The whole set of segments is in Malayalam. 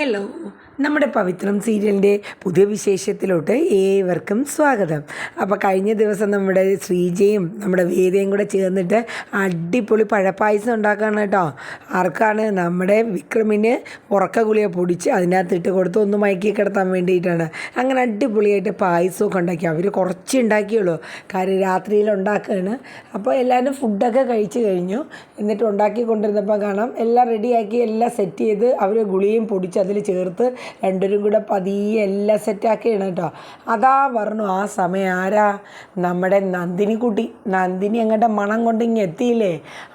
Hello. നമ്മുടെ പവിത്രം സീരിയലിന്റെ പുതിയ വിശേഷത്തിലോട്ട് ഏവർക്കും സ്വാഗതം. അപ്പോൾ കഴിഞ്ഞ ദിവസം നമ്മുടെ ശ്രീജയും നമ്മുടെ വേദയും കൂടെ ചേർന്നിട്ട് അടിപൊളി പഴപ്പായസം ഉണ്ടാക്കുകയാണ് കേട്ടോ. ആർക്കാണ് നമ്മുടെ വിക്രമിന് ഉറക്ക ഗുളിക പൊടിച്ച് അതിനകത്ത് ഇട്ട് കൊടുത്ത് ഒന്ന് മയക്കി കിടത്താൻ വേണ്ടിയിട്ടാണ്. അങ്ങനെ അടിപൊളിയായിട്ട് പായസമൊക്കെ ഉണ്ടാക്കി. അവർ കുറച്ച് ഉണ്ടാക്കിയുള്ളൂ. കാര്യം രാത്രിയിൽ ഉണ്ടാക്കുകയാണ്. അപ്പോൾ എല്ലാവരും ഫുഡൊക്കെ കഴിച്ച് കഴിഞ്ഞു. എന്നിട്ട് ഉണ്ടാക്കി കൊണ്ടിരുന്നപ്പോൾ കാണാം. എല്ലാം റെഡിയാക്കി എല്ലാം സെറ്റ് ചെയ്ത് അവർ ഗുളിയും പൊടിച്ച് അതിൽ ചേർത്ത് രണ്ടുപേരും കൂടെ പതിയെ എല്ലാം സെറ്റാക്കിയാണ് കേട്ടോ. അതാ പറഞ്ഞു ആ സമയം ആരാ? നമ്മുടെ നന്ദിനി കുട്ടി നന്ദിനി അങ്ങോട്ട് മണം കൊണ്ട് ഇങ്ങ് എത്തിയില്ലേ?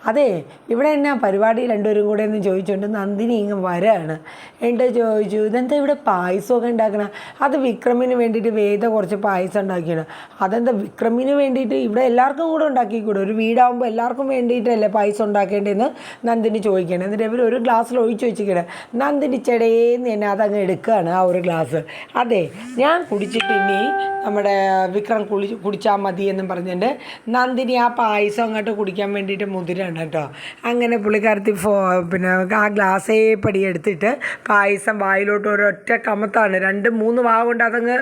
അതെ ഇവിടെ എന്നാ പരിപാടി രണ്ടുപേരും കൂടെ എന്ന് ചോദിച്ചുകൊണ്ട് നന്ദിനി ഇങ്ങ് വരാണ്. എന്നിട്ട് ചോദിച്ചു ഇതെന്താ ഇവിടെ പായസമൊക്കെ ഉണ്ടാക്കണം? അത് വിക്രമിന് വേണ്ടിയിട്ട് വേദ കുറച്ച് പായസം ഉണ്ടാക്കിയാണ്. അതെന്താ വിക്രമിന് വേണ്ടിയിട്ട് ഇവിടെ എല്ലാവർക്കും കൂടെ ഉണ്ടാക്കിക്കൂടെ? ഒരു വീടാകുമ്പോൾ എല്ലാവർക്കും വേണ്ടിയിട്ടല്ലേ പായസം ഉണ്ടാക്കേണ്ടതെന്ന് നന്ദിനി ചോദിക്കണം എന്നിട്ട് ഇവർ ഒരു ഗ്ലാസ്സിൽ ഒഴിച്ച് വെച്ചിരിക്കണം നന്ദിനി ചെടേന്ന് തന്നെ അതങ്ങ് എടുക്കുകയാണ് ആ ഒരു ഗ്ലാസ്. അതെ ഞാൻ കുടിച്ചിട്ട് ഇനി നമ്മുടെ വിക്രം കുളി കുടിച്ചാൽ മതി എന്നും പറഞ്ഞിട്ട് നന്ദിനി ആ പായസം അങ്ങോട്ട് കുടിക്കാൻ വേണ്ടിയിട്ട് മുതിരാണ് കേട്ടോ. അങ്ങനെ പുള്ളിക്കാരത്തി ഫോ പിന്നെ ആ ഗ്ലാസ്സേ പടി എടുത്തിട്ട് പായസം വായിലോട്ട് ഒരൊറ്റ കമത്താണ്. രണ്ട് മൂന്ന് വാ അതങ്ങ്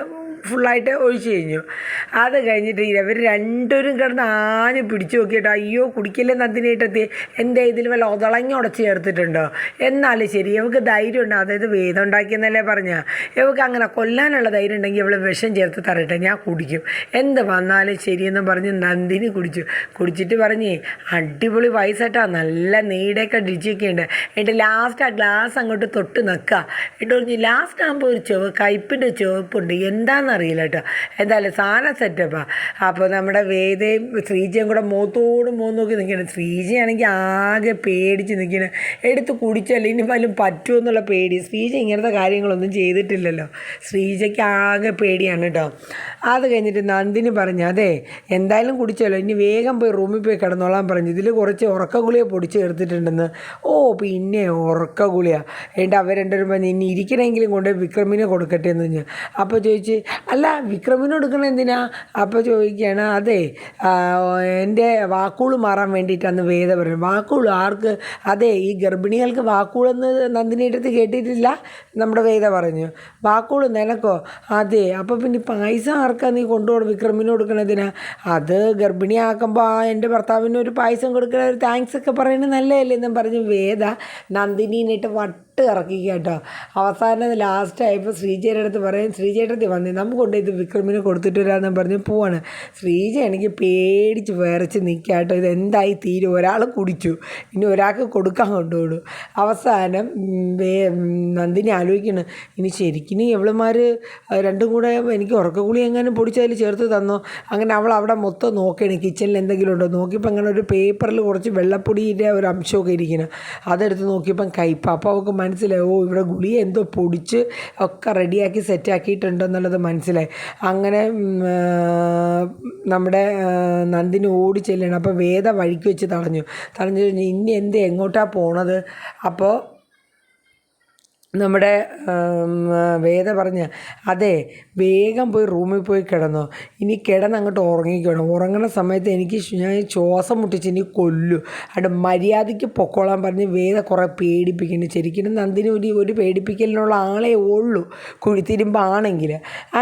ഫുള്ളായിട്ട് ഒഴിച്ച് കഴിഞ്ഞു. അത് കഴിഞ്ഞിട്ട് ഇവർ രണ്ടുപേരും കിടന്ന് ആഞ്ഞ് പിടിച്ചു നോക്കിയിട്ട് അയ്യോ കുടിക്കില്ലേ നന്ദിനായിട്ടെത്തി എന്റെ ഇതിൽ വല്ല ഒതളങ്ങി ഉടച്ച് ചേർത്തിട്ടുണ്ടോ? എന്നാലും ശരി ഇവക്ക് ധൈര്യം ഉണ്ട് അതായത് വേദം ഉണ്ടാക്കിയെന്നല്ലേ പറഞ്ഞാൽ ഇവക്ക് അങ്ങനെ കൊല്ലാനുള്ള ധൈര്യം ഉണ്ടെങ്കിൽ ഇവൾ വിഷം ചേർത്ത് തരട്ടെ ഞാൻ കുടിക്കും. എന്ത് വന്നാലും ശരിയെന്ന് പറഞ്ഞ് നന്ദിനി കുടിച്ചു. കുടിച്ചിട്ട് പറഞ്ഞേ അടിപൊളി വയസ്സായിട്ടാ നല്ല നീടൊക്കെ അടിച്ചൊക്കെ ഉണ്ട്. എന്നിട്ട് ലാസ്റ്റ് ആ ഗ്ലാസ് അങ്ങോട്ട് തൊട്ട് നിൽക്കുക എന്നിട്ട് പറഞ്ഞു ലാസ്റ്റ് ആകുമ്പോൾ ഒരു ചുവ കയ്പിന്റെ ചുവപ്പുണ്ട്. എന്താണെന്നറിയില്ല കേട്ടോ എന്തായാലും സാധനം സെറ്റപ്പാണ് അപ്പോൾ നമ്മുടെ വേദയും ശ്രീജയും കൂടെ മുഖത്തോട് മുഖം നോക്കി നിൽക്കണം ശ്രീജയാണെങ്കിൽ ആകെ പേടിച്ച് നിൽക്കണം എടുത്ത് കുടിച്ചല്ലേ ഇനി വല്ലതും പറ്റുമോ എന്നുള്ള പേടി. ശ്രീജ ഇങ്ങനത്തെ കാര്യങ്ങളൊന്നും ചെയ്തിട്ടില്ലല്ലോ. ശ്രീജയ്ക്ക് ആകെ പേടിയാണ് കേട്ടോ. അത് കഴിഞ്ഞിട്ട് നന്ദിനി പറഞ്ഞു അതെ എന്തായാലും കുടിച്ചല്ലോ. ഇനി വേഗം പോയി റൂമിൽ പോയി കിടന്നോളാൻ പറഞ്ഞു. ഇതിൽ കുറച്ച് ഉറക്ക ഗുളിയെ പൊടിച്ച് ചേർത്തിട്ടുണ്ടെന്ന് ഓ പിന്നെ ഉറക്ക ഗുളിയാണ് എന്നിട്ട് അവർ രണ്ടുപേരും പറഞ്ഞു ഇനി ഇരിക്കണമെങ്കിലും കൊണ്ട് വിക്രമിനെ കൊടുക്കട്ടെ എന്ന് പറഞ്ഞു. അപ്പോൾ ചോദിച്ച് അല്ല വിക്രമിന് കൊടുക്കണം എന്തിനാ? അപ്പോൾ ചോദിക്കുകയാണ് അതെ എന്റെ വാക്കുകൾ മാറാൻ വേണ്ടിയിട്ടാണ് വേദ പറയുന്നത് വാക്കുകൾ ആർക്ക്? അതെ ഈ ഗർഭിണികൾക്ക് വാക്കുകളെന്ന് നന്ദിനിയുടെ കേട്ടിട്ടില്ല നമ്മുടെ വേദ പറഞ്ഞു. വാക്കുകൾ നിനക്കോ? അതെ അപ്പോൾ പിന്നെ പായസം ആർക്കാ നീ കൊണ്ടുപോകണം? വിക്രമിന് കൊടുക്കണതിനാ അത് ഗർഭിണിയാക്കുമ്പോൾ ആ എന്റെ ഭർത്താവിന് ഒരു പായസം കൊടുക്കണ ഒരു താങ്ക്സ് ഒക്കെ പറയുന്നത് നല്ലതല്ലേ എന്നും പറഞ്ഞ് വേദ നന്ദിനീനിട്ട് വട്ട് ഇറക്കി കേട്ടോ. അവസാനം ലാസ്റ്റ് ആയപ്പോൾ ശ്രീജയുടെ അടുത്ത് പറയും ശ്രീജയുടെ വന്നേ നമുക്ക് കൊണ്ട് ഇത് വിക്രമിന് കൊടുത്തിട്ട് വരാമെന്ന് പറഞ്ഞ് പോവാണ്. ശ്രീജ എനിക്ക് പേടിച്ച് വിറച്ച് നിൽക്കുക കേട്ടോ. ഇത് എന്തായി തീരും? ഒരാൾ കുടിച്ചു. ഇനി ഒരാൾക്ക് കൊടുക്കാൻ കൊണ്ടുപോകും. അവസാനം നന്ദിനി ആലോചിക്കണം. ഇനി ശരിക്കും ഇവളുമാർ രണ്ടും കൂടെ എനിക്ക് ഉറക്കക്കുളി എങ്ങാനും പൊടിച്ചതിൽ ചേർത്ത് തന്നോ? അങ്ങനെ അവൾ അവിടെ മൊത്തം നോക്കുകയാണ് കിച്ചണിൽ എന്തെങ്കിലും ഉണ്ടോ? നോക്കിയപ്പോൾ അങ്ങനെ ഒരു പേപ്പറിൽ കുറച്ച് വെള്ളപ്പൊടിയുടെ ഒരു അംശമൊക്കെ ഇരിക്കണം. അതെടുത്ത് നോക്കിയപ്പം കയ്പ അപ്പോൾ അവൾക്ക് മനസ്സിലായി. ഓ ഇവിടെ ഗുളി എന്തോ പൊടിച്ച് ഒക്കെ റെഡിയാക്കി സെറ്റാക്കിയിട്ടുണ്ടെന്നുള്ളത് മനസ്സിലായി. അങ്ങനെ നമ്മുടെ നന്ദിനി ഓടി ചെല്ലണം. അപ്പോൾ വേദ വഴിക്ക് വെച്ച് തടഞ്ഞു. തടഞ്ഞു കഴിഞ്ഞ് ഇനി എന്ത് എങ്ങോട്ടാണ് പോണത്? അപ്പോൾ നമ്മുടെ വേദ പറഞ്ഞ അതെ വേഗം പോയി റൂമിൽ പോയി കിടന്നു. ഇനി കിടന്ന് അങ്ങോട്ട് ഉറങ്ങിക്കണം. ഉറങ്ങുന്ന സമയത്ത് എനിക്ക് ഞാൻ ശ്വാസം മുട്ടിച്ച് ഇനി കൊല്ലു. അവിടെ മര്യാദയ്ക്ക് പൊക്കോളാൻ പറഞ്ഞ് വേദ കുറേ പേടിപ്പിക്കുന്നു. ശരിക്കും നന്ദിനി ഒരു ഒരു പേടിപ്പിക്കലിനുള്ള ആളെ ഉള്ളൂ. കുഴിത്തിരുമ്പാണെങ്കിൽ.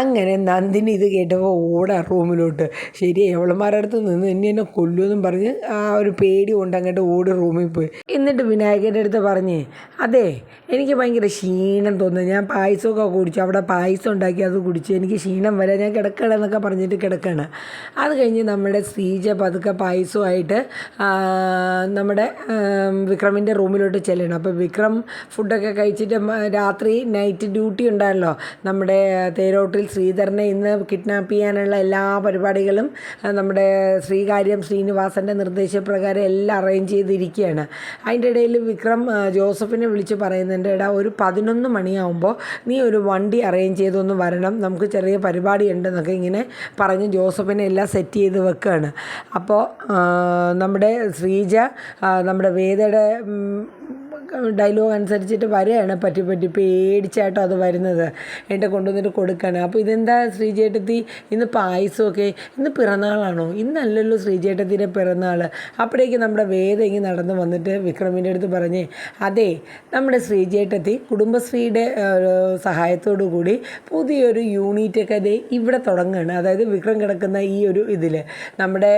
അങ്ങനെ നന്ദിനി ഇത് കേട്ടപ്പോൾ ഓടാ റൂമിലോട്ട്. ശരി എവളന്മാരുടെ അടുത്ത് നിന്ന് എന്നെ എന്നെ കൊല്ലുമെന്നും പറഞ്ഞ് ആ ഒരു പേടി കൊണ്ട് അങ്ങോട്ട് ഓടി റൂമിൽ പോയി. എന്നിട്ട് വിനായകന്റെ അടുത്ത് പറഞ്ഞ് അതെ എനിക്ക് ഭയങ്കര ക്ഷീണം തോന്നുന്നത് ഞാൻ പായസമൊക്കെ കുടിച്ചു. അവിടെ പായസം ഉണ്ടാക്കി അത് കുടിച്ചു. എനിക്ക് ക്ഷീണം വരെ ഞാൻ കിടക്കണം എന്നൊക്കെ പറഞ്ഞിട്ട് കിടക്കണം അത് കഴിഞ്ഞ് നമ്മുടെ ശ്രീജ പതുക്കെ പായസമായിട്ട് നമ്മുടെ വിക്രമിന്റെ റൂമിലോട്ട് ചെല്ലണം. അപ്പോൾ വിക്രം ഫുഡൊക്കെ കഴിച്ചിട്ട് രാത്രി നൈറ്റ് ഡ്യൂട്ടി ഉണ്ടായല്ലോ. നമ്മുടെ തേരോട്ടിൽ ശ്രീധരനെ ഇന്ന് കിഡ്നാപ്പ് ചെയ്യാനുള്ള എല്ലാ പരിപാടികളും നമ്മുടെ ശ്രീകാര്യം ശ്രീനിവാസന്റെ നിർദ്ദേശപ്രകാരം എല്ലാം അറേഞ്ച് ചെയ്തിരിക്കുകയാണ്. അതിന്റെ ഇടയിൽ വിക്രം ജോസഫിനെ വിളിച്ച് പറയുന്നുണ്ട് എടാ ഒരു പതിനൊന്ന് മണിയാവുമ്പോൾ നീ ഒരു വണ്ടി അറേഞ്ച് ചെയ്തൊന്ന് വരണം. നമുക്ക് ചെറിയ പരിപാടി ഉണ്ടെന്നൊക്കെ ഇങ്ങനെ പറഞ്ഞ് ജോസഫിനെ എല്ലാം സെറ്റ് ചെയ്ത് വെക്കുകയാണ് അപ്പോൾ നമ്മുടെ ശ്രീജ നമ്മുടെ വേദയുടെ ഡയലോഗ് അനുസരിച്ചിട്ട് വരികയാണ് പറ്റി പറ്റി പേടിച്ചായിട്ടോ അത് വരുന്നത്. എന്റെ കൊണ്ടുവന്നിട്ട് കൊടുക്കാണ് അപ്പോൾ ഇതെന്താ ശ്രീചേട്ടത്തി ഇന്ന് പായസമൊക്കെ ഇന്ന് പിറന്നാളാണോ? ഇന്നല്ലല്ലോ ശ്രീചേട്ടത്തിന്റെ പിറന്നാൾ അപ്പോഴേക്ക് നമ്മുടെ വേദ ഇങ്ങനെ നടന്ന് വന്നിട്ട് വിക്രമിന്റെ അടുത്ത് പറഞ്ഞേ അതെ നമ്മുടെ ശ്രീചേട്ടത്തി കുടുംബശ്രീയുടെ സഹായത്തോടു കൂടി പുതിയൊരു യൂണിറ്റൊക്കെ ദേ ഇവിടെ തുടങ്ങുകയാണ് അതായത് വിക്രം കിടക്കുന്ന ഈ ഒരു ഇതിൽ നമ്മുടെ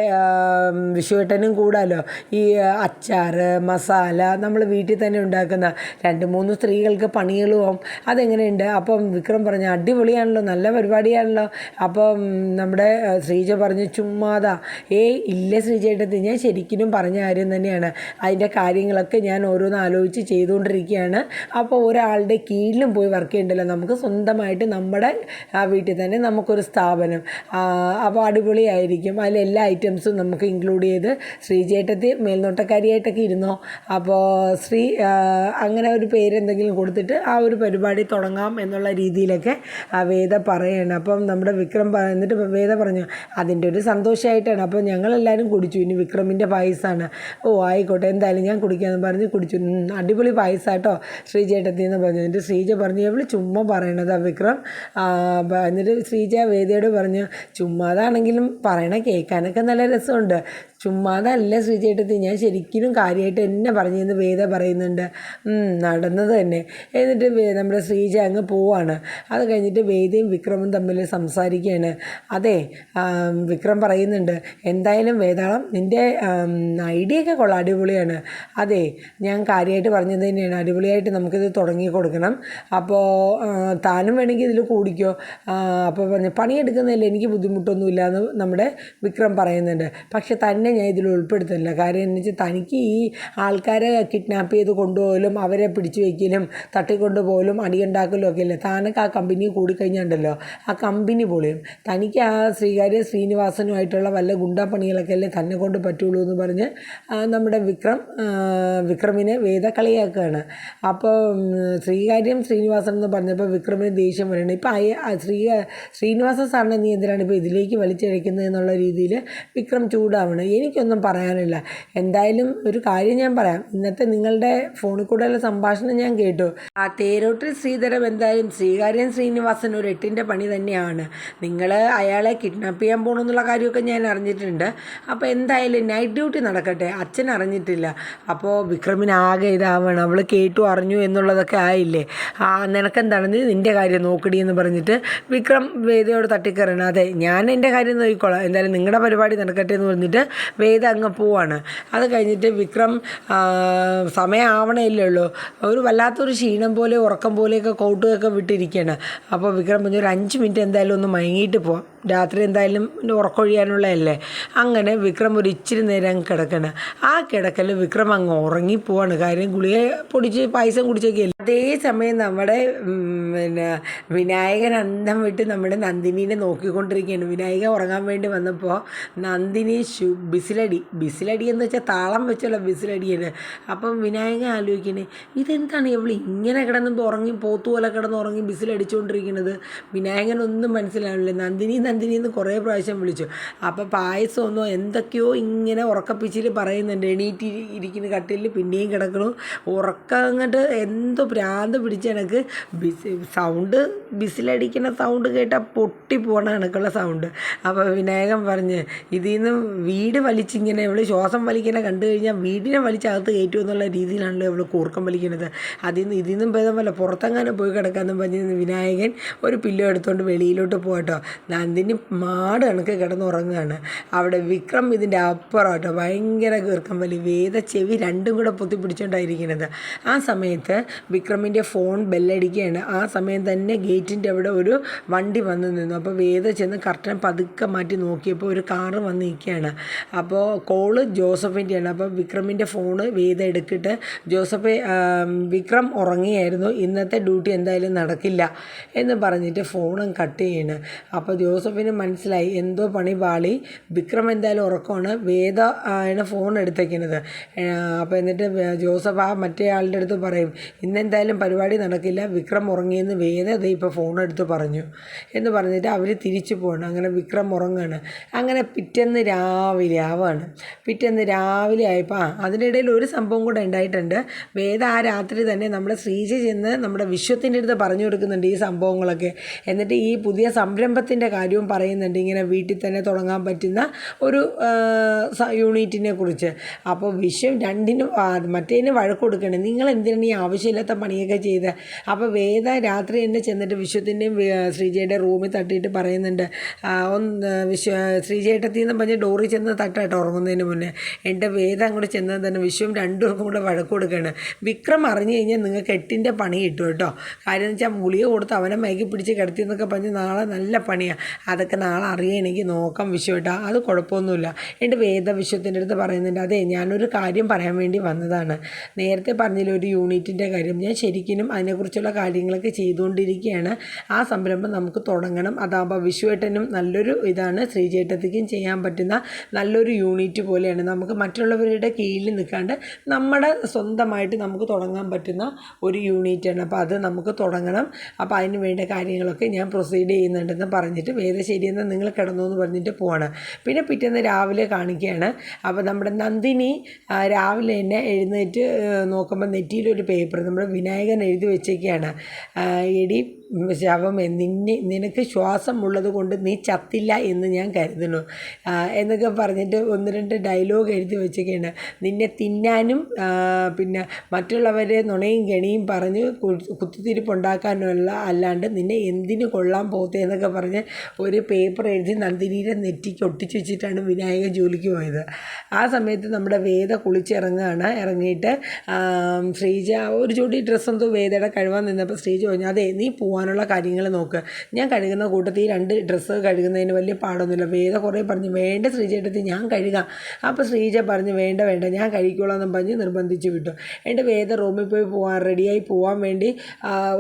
വിഷുവേട്ടനും കൂടാലോ. ഈ അച്ചാർ മസാല നമ്മൾ വീട്ടിൽ തന്നെ ഉണ്ടാക്കുന്ന? രണ്ട് മൂന്ന് സ്ത്രീകൾക്ക് പണികളും അതെങ്ങനെയുണ്ട്? അപ്പം വിക്രം പറഞ്ഞു അടിപൊളിയാണല്ലോ നല്ല പരിപാടിയാണല്ലോ. അപ്പം നമ്മുടെ ശ്രീജ പറഞ്ഞു ചുമ്മാതാ. ഏ ഇല്ല ശ്രീജേട്ടത്തി ഞാൻ ശരിക്കും പറഞ്ഞ കാര്യം തന്നെയാണ്. അതിന്റെ കാര്യങ്ങളൊക്കെ ഞാൻ ഓരോന്ന് ആലോചിച്ച് ചെയ്തുകൊണ്ടിരിക്കുകയാണ്. അപ്പോൾ ഒരാളുടെ കീഴിലും പോയി വർക്ക് ചെയ്യണ്ടല്ലോ. നമുക്ക് സ്വന്തമായിട്ട് നമ്മുടെ ആ വീട്ടിൽ തന്നെ നമുക്കൊരു സ്ഥാപനം. അപ്പോൾ അടിപൊളിയായിരിക്കും. അതിൽ എല്ലാ ഐറ്റംസും നമുക്ക് ഇൻക്ലൂഡ് ചെയ്ത് ശ്രീജേട്ടത്തി മേൽനോട്ടക്കാരിയായിട്ടൊക്കെ ഇരുന്നോ? അപ്പോൾ ശ്രീ അങ്ങനെ ഒരു പേരെന്തെങ്കിലും കൊടുത്തിട്ട് ആ ഒരു പരിപാടി തുടങ്ങാം എന്നുള്ള രീതിയിലൊക്കെ ആ വേദ പറയണം. അപ്പം നമ്മുടെ വിക്രം പറഞ്ഞിട്ട് വേദ പറഞ്ഞു അതിന്റെ ഒരു സന്തോഷമായിട്ടാണ് അപ്പോൾ ഞങ്ങളെല്ലാവരും കുടിച്ചു. ഇനി വിക്രമിന്റെ പായസമാണ് ഓ ആയിക്കോട്ടെ. എന്തായാലും ഞാൻ കുടിക്കാമെന്ന് പറഞ്ഞ് കുടിച്ചു. അടിപൊളി പായസമാട്ടോ ശ്രീജേട്ടത്തി എന്ന് പറഞ്ഞു. എന്നിട്ട് ശ്രീജ പറഞ്ഞു എവിടെ ചുമ്മാ പറയണതാ വിക്രം. എന്നിട്ട് ശ്രീജ വേദയോട് പറഞ്ഞു ചുമ്മാതാണെങ്കിലും പറയണ കേൾക്കാനൊക്കെ നല്ല രസമുണ്ട്. ചുമ്മാതല്ല ശ്രീചേട്ടത്തി ഞാൻ ശരിക്കും കാര്യമായിട്ട് എന്നെ പറഞ്ഞു വേദ പറയുന്നുണ്ട്. നടന്നത് തന്നെ. എന്നിട്ട് നമ്മുടെ ശ്രീജ അങ്ങ് പോവാണ്. അത് കഴിഞ്ഞിട്ട് വേദയും വിക്രമും തമ്മിൽ സംസാരിക്കുകയാണ്. അതെ വിക്രം പറയുന്നുണ്ട് എന്തായാലും വേതാളം നിന്റെ ഐഡിയ ഒക്കെ കൊള്ളാം അടിപൊളിയാണ്. അതെ ഞാൻ കാര്യമായിട്ട് പറഞ്ഞത് തന്നെയാണ്. അടിപൊളിയായിട്ട് നമുക്കിത് തുടങ്ങി കൊടുക്കണം. അപ്പോൾ താനും വേണമെങ്കിൽ ഇതിൽ കൂടിക്കോ. അപ്പോൾ പറഞ്ഞു പണിയെടുക്കുന്നതിൽ എനിക്ക് ബുദ്ധിമുട്ടൊന്നുമില്ല എന്ന് നമ്മുടെ വിക്രം പറയുന്നുണ്ട്. പക്ഷെ തന്നെ ഞാൻ ഇതിൽ ഉൾപ്പെടുത്തുന്നില്ല. കാര്യം എന്ന് വെച്ചാൽ തനിക്ക് ഈ ആൾക്കാരെ കിഡ്നാപ്പ് ചെയ്ത് കൊണ്ടുപോകലും അവരെ പിടിച്ചു വയ്ക്കലും തട്ടിക്കൊണ്ടുപോകലും അടിയുണ്ടാക്കലും ഒക്കെ ഇല്ലേ? താനൊക്കെ ആ കമ്പനി കൂടിക്കഴിഞ്ഞുണ്ടല്ലോ. ആ കമ്പനി പൊളിയും. തനിക്ക് ആ ശ്രീകാര്യ ശ്രീനിവാസനുമായിട്ടുള്ള വല്ല ഗുണ്ടാപ്പണികളൊക്കെ അല്ലേ തന്നെ കൊണ്ട് പറ്റുള്ളൂ എന്ന് പറഞ്ഞ് നമ്മുടെ വിക്രം വിക്രമിനെ വേദ കളിയാക്കുകയാണ് അപ്പോൾ ശ്രീകാര്യം ശ്രീനിവാസൻ എന്ന് പറഞ്ഞപ്പോൾ വിക്രമിന് ദേഷ്യം വരണം ഇപ്പം അയ ശ്രീ ശ്രീനിവാസ സാറിനെ നീ എന്തിനാണ് ഇപ്പോൾ ഇതിലേക്ക് വലിച്ചഴിക്കുന്നത് എന്നുള്ള രീതിയിൽ വിക്രം ചൂടാവണം. എനിക്കൊന്നും പറയാനില്ല. എന്തായാലും ഒരു കാര്യം ഞാൻ പറയാം. ഇന്നത്തെ നിങ്ങളുടെ ഫോണിൽ കൂടെയുള്ള സംഭാഷണം ഞാൻ കേട്ടു. ആ തേരോട്ടിൽ ശ്രീധരം എന്തായാലും ശ്രീകാര്യൻ ശ്രീനിവാസൻ ഒരു എട്ടിന്റെ പണി തന്നെയാണ്. നിങ്ങൾ അയാളെ കിഡ്നാപ്പ് ചെയ്യാൻ പോകണമെന്നുള്ള കാര്യമൊക്കെ ഞാൻ അറിഞ്ഞിട്ടുണ്ട്. അപ്പോൾ എന്തായാലും നൈറ്റ് ഡ്യൂട്ടി നടക്കട്ടെ. അച്ഛൻ അറിഞ്ഞിട്ടില്ല. അപ്പോൾ വിക്രമിന് ആകെ ഇതാവണം. അവൾ കേട്ടു അറിഞ്ഞു എന്നുള്ളതൊക്കെ ആയില്ലേ? ആ നിനക്കെന്താണ്? നീ നിന്റെ കാര്യം നോക്കടി എന്ന് പറഞ്ഞിട്ട് വിക്രം വേദയോട് തട്ടിക്കറിയണം അതെ ഞാൻ എന്റെ കാര്യം നോക്കിക്കോളാം. എന്തായാലും നിങ്ങളുടെ പരിപാടി നടക്കട്ടെ എന്ന് പറഞ്ഞിട്ട് വേദ അങ്ങ് പോവാണ്. അത് കഴിഞ്ഞിട്ട് വിക്രം ഉള്ളൂ. ഒരു വല്ലാത്തൊരു ക്ഷീണം പോലെ ഉറക്കം പോലെയൊക്കെ കോട്ടുമൊക്കെ വിട്ടിരിക്കുകയാണ് അപ്പോൾ വിക്രം പറഞ്ഞു ഒരു അഞ്ച് മിനിറ്റ് എന്തായാലും ഒന്ന് മയങ്ങിയിട്ട് പോവാം രാത്രി എന്തായാലും ഉറക്കൊഴിയാനുള്ളതല്ലേ? അങ്ങനെ വിക്രം ഒരു ഇച്ചിരി നേരം കിടക്കണം. ആ കിടക്കൽ വിക്രം അങ്ങ് ഉറങ്ങിപ്പോവാണ് കാര്യം ഗുളിക പൊടിച്ച് പായസം കുടിച്ചൊക്കെയല്ലേ? അതേ സമയം നമ്മുടെ പിന്നെ വിനായകൻ അന്തം വിട്ട് നമ്മുടെ നന്ദിനീനെ നോക്കിക്കൊണ്ടിരിക്കുകയാണ്. വിനായകൻ ഉറങ്ങാൻ വേണ്ടി വന്നപ്പോൾ നന്ദിനി ശു ബിസിലടി. ബിസിലടി എന്ന് വെച്ചാൽ താളം വെച്ചുള്ള ബിസിലടിയാണ്. അപ്പം വിനായകൻ ആലോചിക്കണേ ഇതെന്താണ് ഇവൾ ഇങ്ങനെ കിടന്ന് ഉറങ്ങി പോത്തുപോലെ കിടന്ന് ഉറങ്ങി ബിസിലടിച്ചുകൊണ്ടിരിക്കുന്നത് വിനായകൻ ഒന്നും മനസ്സിലാവില്ല നന്ദിനി നന്ദിനി എന്ന് കുറേ പ്രാവശ്യം വിളിച്ചു. അപ്പോൾ പായസമൊന്നോ എന്തൊക്കെയോ ഇങ്ങനെ ഉറക്കപ്പിച്ചിൽ പറയുന്നുണ്ട്. എണീറ്റ് ഇരിക്കുന്ന കട്ടിലിൽ പിന്നെയും കിടക്കണു. ഉറക്കം അങ്ങോട്ട് എന്തോ ഭ്രാന്ത് പിടിച്ച കണക്ക് ബിസ് സൗണ്ട് ബിസിലടിക്കുന്ന സൗണ്ട് കേട്ടാൽ പൊട്ടി പോകണ കണക്കുള്ള സൗണ്ട്. അപ്പോൾ വിനായകൻ പറഞ്ഞ് ഇതിൽ നിന്ന് വീട് വലിച്ചിങ്ങനെ ഇവൾ ശ്വാസം വലിക്കുന്ന കണ്ടു കഴിഞ്ഞാൽ വീടിനെ വലിച്ചകത്ത് കയറ്റുമോ എന്നുള്ള രീതിയിലാണല്ലോ ഇവൾ കൂർക്കം വലിക്കുന്നത് അതിൽ നിന്ന് ഇതിൽ നിന്നും ഭേദമല്ല പുറത്തെങ്ങാനും പോയി കിടക്കാമെന്ന് പറഞ്ഞ് വിനായകൻ ഒരു പില്ലോ എടുത്തുകൊണ്ട് വെളിയിലോട്ട് പോകട്ടോ നന്ദിനി മാട് കണക്ക് കിടന്നുറങ്ങുകയാണ്. അവിടെ വിക്രം ഇതിന്റെ അപ്പുറം കേട്ടോ ഭയങ്കര കീർക്കം വലി വേദ ചെവി രണ്ടും കൂടെ പൊത്തി പിടിച്ചുകൊണ്ടായിരിക്കുന്നത് ആ സമയത്ത് വിക്രമിന്റെ ഫോൺ ബെല്ലടിക്കുകയാണ്. ആ സമയം തന്നെ ഗേറ്റിന്റെ അവിടെ ഒരു വണ്ടി വന്ന് നിന്നു. അപ്പോൾ വേദ ചെന്ന് കർട്ടൻ പതുക്കെ മാറ്റി നോക്കിയപ്പോൾ ഒരു കാറ് വന്ന് നിൽക്കുകയാണ്. അപ്പോൾ കോൾ ജോസഫിന്റെയാണ് അപ്പോൾ വിക്രമിന്റെ ഫോണ് വേദ എടുത്തിട്ട് ജോസഫ് വിക്രം ഉറങ്ങിയായിരുന്നു. ഇന്നത്തെ ഡ്യൂട്ടി എന്തായാലും നടക്കില്ല എന്ന് പറഞ്ഞിട്ട് ഫോണും കട്ട് ചെയ്യണം. അപ്പോൾ ജോസഫ് ജോസഫിന് മനസ്സിലായി. എന്തോ പണി പാളി. വിക്രം എന്തായാലും ഉറക്കമാണ്. വേദ ആണ് ഫോൺ എടുത്തേക്കുന്നത്. അപ്പോൾ എന്നിട്ട് ജോസഫ് ആ മറ്റേ ആളുടെ അടുത്ത് പറയും ഇന്നെന്തായാലും പരിപാടി നടക്കില്ല. വിക്രം ഉറങ്ങിയെന്ന് വേദ ദേ ഇപ്പോൾ ഫോൺ എടുത്ത് പറഞ്ഞു. എന്ന് പറഞ്ഞിട്ട് അവർ തിരിച്ചു പോകണം അങ്ങനെ വിക്രം ഉറങ്ങുകയാണ് അങ്ങനെ പിറ്റേന്ന് രാവിലെ ആവാണ്. പിറ്റേന്ന് രാവിലെ ആയപ്പോൾ ആ അതിനിടയിൽ ഒരു സംഭവം കൂടെ ഉണ്ടായിട്ടുണ്ട്. വേദ ആ രാത്രി തന്നെ നമ്മുടെ ശ്രീജ ചെന്ന് നമ്മുടെ വിശ്വത്തിന്റെ അടുത്ത് പറഞ്ഞു കൊടുക്കുന്നുണ്ട് ഈ സംഭവങ്ങളൊക്കെ. എന്നിട്ട് ഈ പുതിയ സംരംഭത്തിന്റെ കാര്യവും പറയുന്നുണ്ട് ഇങ്ങനെ വീട്ടിൽ തന്നെ തുടങ്ങാൻ പറ്റുന്ന ഒരു യൂണിറ്റിനെ കുറിച്ച്. അപ്പോൾ വിഷയം രണ്ടിനും മറ്റേതിന് വഴക്ക് കൊടുക്കണേ നിങ്ങൾ എന്തിനാണ് ഈ ആവശ്യമില്ലാത്ത പണിയൊക്കെ ചെയ്ത്? അപ്പോൾ വേദ രാത്രി തന്നെ ചെന്നിട്ട് വിശ്വത്തിന്റെയും ശ്രീജയുടെ റൂമിൽ തട്ടിയിട്ട് പറയുന്നുണ്ട് ഒന്ന് വിശ്വ ശ്രീജേട്ടത്തിൽ നിന്ന് പറഞ്ഞ ഡോറിൽ ചെന്ന് തട്ടാട്ടോ ഉറങ്ങുന്നതിന് മുന്നേ. എന്റെ വേദ അങ്ങോട്ട് ചെന്നത് തന്നെ വിശ്വം രണ്ടുപേർക്കും കൂടെ വഴക്ക് കൊടുക്കുകയാണ് വിക്രം അറിഞ്ഞു കഴിഞ്ഞാൽ നിങ്ങൾക്ക് എട്ടിന്റെ പണി കിട്ടും കേട്ടോ. കാര്യം എന്ന് വെച്ചാൽ ഗുളിക കൊടുത്ത് അവനെ മയക്കി പിടിച്ച് കിടത്തി എന്നൊക്കെ പറഞ്ഞ് നാളെ നല്ല പണിയാണ് അതൊക്കെ നാളെ അറിയണമെങ്കിൽ നോക്കാം വിശ്വട്ടാ. അത് കുഴപ്പമൊന്നുമില്ല. എന്റെ വേദവിശ്വത്തിന്റെ അടുത്ത് പറയുന്നുണ്ട് അതെ ഞാനൊരു കാര്യം പറയാൻ വേണ്ടി വന്നതാണ്. നേരത്തെ പറഞ്ഞില്ല ഒരു യൂണിറ്റിന്റെ കാര്യം. ഞാൻ ശരിക്കും അതിനെക്കുറിച്ചുള്ള കാര്യങ്ങളൊക്കെ ചെയ്തുകൊണ്ടിരിക്കുകയാണ്. ആ സംരംഭം നമുക്ക് തുടങ്ങണം. അതാകുമ്പോൾ വിശ്വേട്ടനും നല്ലൊരു ഇതാണ്. ശ്രീചേട്ടത്തിക്കും ചെയ്യാൻ പറ്റുന്ന നല്ലൊരു യൂണിറ്റ് പോലെയാണ്. നമുക്ക് മറ്റുള്ളവരുടെ കീഴിൽ നിൽക്കാണ്ട് നമ്മുടെ സ്വന്തമായിട്ട് നമുക്ക് തുടങ്ങാൻ പറ്റുന്ന ഒരു യൂണിറ്റാണ്. അപ്പോൾ അത് നമുക്ക് തുടങ്ങണം. അപ്പോൾ അതിന് വേണ്ട കാര്യങ്ങളൊക്കെ ഞാൻ പ്രൊസീഡ് ചെയ്യുന്നുണ്ടെന്ന് പറഞ്ഞിട്ട് വേദ ശരിയെന്ന് നിങ്ങൾ കിടന്നു എന്ന് പറഞ്ഞിട്ട് പോവാണ്. പിന്നെ പിറ്റേന്ന് രാവിലെ കാണിക്കുകയാണ് അപ്പോൾ നമ്മുടെ നന്ദിനി രാവിലെ തന്നെ എഴുന്നേറ്റ് നോക്കുമ്പോൾ നെറ്റിയിലൊരു പേപ്പർ നമ്മുടെ വിനായകൻ എഴുതി വെച്ചേക്കാണ്. എടി ശവം നിന്നെ നിനക്ക് ശ്വാസം ഉള്ളത് കൊണ്ട് നീ ചത്തില്ല എന്ന് ഞാൻ കരുതുന്നു. എന്നൊക്കെ പറഞ്ഞിട്ട് ഒന്ന് രണ്ട് ഡയലോഗ് എഴുതി വെച്ചൊക്കെയാണ് നിന്നെ തിന്നാനും പിന്നെ മറ്റുള്ളവരെ നുണയും കെണിയും പറഞ്ഞ് കുത്തിത്തിരിപ്പുണ്ടാക്കാനുള്ള അല്ലാണ്ട് നിന്നെ എന്തിന് കൊള്ളാൻ പോത്തേ എന്നൊക്കെ പറഞ്ഞ് ഒരു പേപ്പർ എഴുതി നന്ദിനിയുടെ നെറ്റിക്ക് ഒട്ടിച്ച് വെച്ചിട്ടാണ് വിനായക ജോലിക്ക് പോയത്. ആ സമയത്ത് നമ്മുടെ വേദ കുളിച്ചിറങ്ങുകയാണ്. ഇറങ്ങിയിട്ട് ശ്രീജ ഒരു ജോഡി ഡ്രസ്സ് എന്തോ വേദയുടെ കഴിവാൻ നിന്നപ്പോൾ ശ്രീജ പറഞ്ഞു അതെ നീ പോകാനുള്ള കാര്യങ്ങൾ നോക്കുക. ഞാൻ കഴുകുന്ന കൂട്ടത്തിൽ ഈ രണ്ട് ഡ്രസ്സ് കഴുകുന്നതിന് വലിയ പാടൊന്നുമില്ല. വേദ കുറേ പറഞ്ഞു വേണ്ട ശ്രീജേട്ടത്തി ഞാൻ കഴുകാം. അപ്പോൾ ശ്രീജ പറഞ്ഞു വേണ്ട വേണ്ട ഞാൻ കഴിക്കോളാം പറഞ്ഞ് നിർബന്ധിച്ച് വിട്ടു. എന്റെ വേദ റൂമിൽ പോയി പോകാൻ റെഡിയായി പോകാൻ വേണ്ടി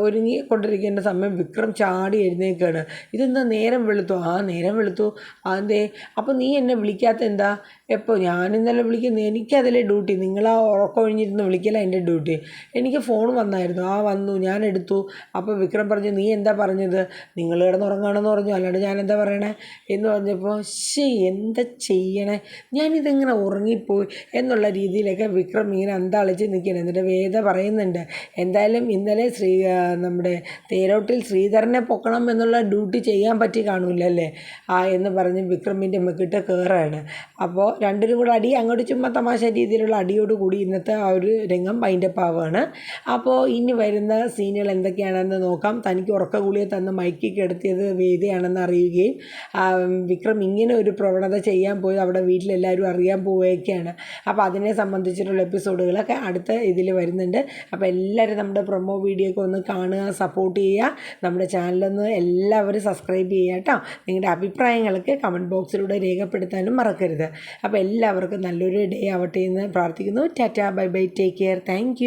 ഒരുങ്ങി കൊണ്ടിരിക്കേണ്ട സമയം വിക്രം ചാടി എഴുന്നേക്കാണ് ഇതെന്താ നേരം വെളുത്തു? ആ നേരം വെളുത്തു. അതെ അപ്പോൾ നീ എന്നെ വിളിക്കാത്ത എന്താ? എപ്പോൾ ഞാൻ ഇന്നലെ വിളിക്കുന്നു എനിക്കതിലെ ഡ്യൂട്ടി. നിങ്ങളാ ഉറക്കം ഒഴിഞ്ഞിരുന്ന് വിളിക്കല എന്റെ ഡ്യൂട്ടി. എനിക്ക് ഫോൺ വന്നായിരുന്നു. ആ വന്നു ഞാൻ എടുത്തു. അപ്പോൾ വിക്രം പറഞ്ഞു നീ എന്താ പറഞ്ഞത്? നിങ്ങൾ കിടന്നുറങ്ങുകയാണെന്ന് പറഞ്ഞു. അല്ലാണ്ട് ഞാൻ എന്താ പറയണേ? എന്ന് പറഞ്ഞപ്പോൾ ശേ എന്താ ചെയ്യണേ? ഞാനിതെങ്ങനെ ഉറങ്ങിപ്പോയി? എന്നുള്ള രീതിയിലൊക്കെ വിക്രം ഇങ്ങനെ അന്താളിച്ച് നിൽക്കണം എന്നിട്ട് വേദ പറയുന്നുണ്ട് എന്തായാലും ഇന്നലെ ശ്രീ നമ്മുടെ തേരോട്ടിൽ ശ്രീധരനെ പൊക്കണം എന്നുള്ള ഡ്യൂട്ടി ചെയ്യാൻ പറ്റി കാണൂലല്ലേ? ആ എന്ന് പറഞ്ഞ് വിക്രമിന്റെ മെക്കിട്ട് കയറാണ് അപ്പോൾ രണ്ടിനും കൂടെ അടി. അങ്ങോട്ട് ചുമ്മാ തമാശ രീതിയിലുള്ള അടിയോട് കൂടി ഇന്നത്തെ ആ ഒരു രംഗം വൈൻഡപ്പ് ആവുകയാണ് അപ്പോൾ ഇനി വരുന്ന സീനുകൾ എന്തൊക്കെയാണെന്ന് നോക്കാം. തനിക്ക് ഉറക്ക ഗുളിയെ തന്ന് മയക്കി കിടത്തിയത് വേദിയാണെന്ന് അറിയുകയും വിക്രം ഇങ്ങനെ ഒരു പ്രവണത ചെയ്യാൻ പോയത് അവിടെ വീട്ടിലെല്ലാവരും അറിയാൻ പോവുകയൊക്കെയാണ്. അപ്പോൾ അതിനെ സംബന്ധിച്ചിട്ടുള്ള എപ്പിസോഡുകളൊക്കെ അടുത്ത ഇതിൽ വരുന്നുണ്ട്. അപ്പോൾ എല്ലാവരും നമ്മുടെ പ്രൊമോ വീഡിയോ ഒക്കെ ഒന്ന് കാണുക സപ്പോർട്ട് ചെയ്യുക. നമ്മുടെ ചാനലൊന്ന് എല്ലാവരും സബ്സ്ക്രൈബ് ചെയ്യുക കേട്ടോ. നിങ്ങളുടെ അഭിപ്രായങ്ങളൊക്കെ കമന്റ് ബോക്സിലൂടെ രേഖപ്പെടുത്താനും മറക്കരുത്. അപ്പോൾ എല്ലാവർക്കും നല്ലൊരു ഡേ ആവട്ടെ എന്ന് പ്രാർത്ഥിക്കുന്നു. Ta ta bye bye take care thank